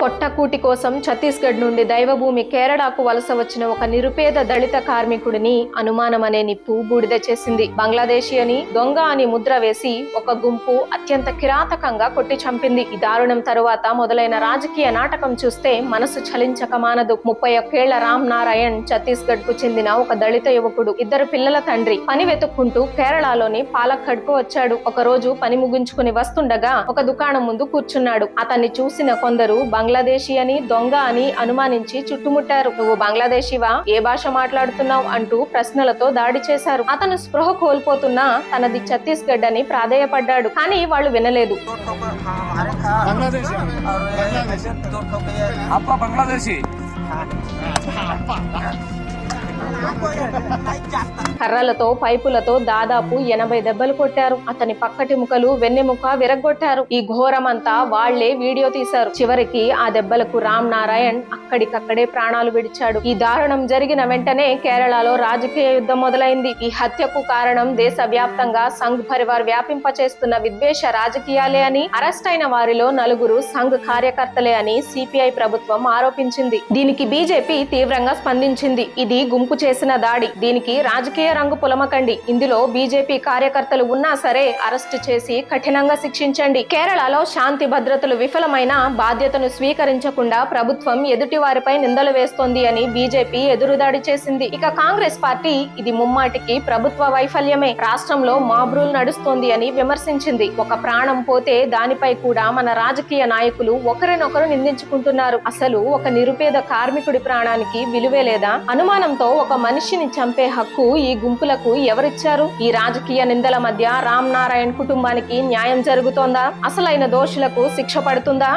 పొట్టకూటి కోసం ఛత్తీస్గఢ్ నుండి దైవభూమి కేరళకు వలస వచ్చిన ఒక నిరుపేద దళిత కార్మికుడిని అనుమానం అనే నిప్పు బూడిద చేసింది. బంగ్లాదేశీ అని దొంగ అని ముద్ర వేసి ఒక గుంపు అత్యంత కిరాతకంగా కొట్టి చంపింది. ఈ దారుణం తరువాత మొదలైన రాజకీయ నాటకం చూస్తే మనసు చలించక మానదు. ముప్పై ఒక్కేళ్ళ రామ్ నారాయణ్ ఛత్తీస్గఢ్కు చెందిన ఒక దళిత యువకుడు ఇద్దరు పిల్లల తండ్రి పని వెతుక్కుంటూ కేరళలోని పాలక్కడ్కు వచ్చాడు. ఒక రోజు పని ముగించుకుని వస్తుండగా ఒక దుకాణం ముందు కూర్చున్నాడు. అతన్ని చూసిన కొందరు బంగ్లాదేశీ అని దొంగ అని అనుమానించి చుట్టుముట్టారు. నువ్వు బంగ్లాదేశీవా? ఏ భాష మాట్లాడుతున్నావు? అంటూ ప్రశ్నలతో దాడి చేశారు. అతను స్పృహ కోల్పోతున్నా తనది ఛత్తీస్గఢ్ అని ప్రాధేయపడ్డాడు. కానీ వాళ్ళు వినలేదు. दो కర్రలతో పైపులతో దాదాపు ఎనభై దెబ్బలు కొట్టారు. అతని పక్కటి ముఖలు వెన్నెముక విరగొట్టారు ఈ ఘోరమంతా వాళ్ళే వీడియో తీశారు. చివరికి ఆ దెబ్బలకు రామ్ నారాయణ్ అక్కడికక్కడే ప్రాణాలు విడిచాడు. ఈ దారుణం జరిగిన వెంటనే కేరళలో రాజకీయ యుద్ధం మొదలైంది. ఈ హత్యకు కారణం దేశ వ్యాప్తంగా సంఘ్ పరివార్ వ్యాపింపచేస్తున్న విద్వేష రాజకీయాలే అని అరెస్ట్ అయిన వారిలో నలుగురు సంఘ్ కార్యకర్తలే అని సిపిఐ ప్రభుత్వం ఆరోపించింది. దీనికి బీజేపీ తీవ్రంగా స్పందించింది. ఇది గుంపు చేసిన దాడి. దీనికి రాజకీయ రంగు పులమకండి. ఇందులో బీజేపీ కార్యకర్తలు ఉన్నా సరే అరెస్టు చేసి కఠినంగా శిక్షించండి. కేరళలో శాంతి భద్రతలు విఫలమైన బాధ్యతను స్వీకరించకుండా ప్రభుత్వం ఎదుటి వారిపై నిందలు వేస్తోంది అని బీజేపీ ఎదురుదాడి చేసింది. ఇక కాంగ్రెస్ పార్టీ ఇది ముమ్మాటికి ప్రభుత్వ వైఫల్యమే. రాష్ట్రంలో మాబ్రూల్ నడుస్తోంది అని విమర్శించింది. ఒక ప్రాణం పోతే దానిపై కూడా మన రాజకీయ నాయకులు ఒకరినొకరు నిందించుకుంటున్నారు. అసలు ఒక నిరుపేద కార్మికుడి ప్రాణానికి విలువే లేదా? అనుమానంతో ఒక మనిషిని చంపే హక్కు ఈ గుంపులకు ఎవరిచ్చారు? ఈ రాజకీయ నిందల మధ్య రామ్ నారాయణ్ కుటుంబానికి న్యాయం జరుగుతోందా? అసలైన దోషులకు శిక్ష పడుతుందా?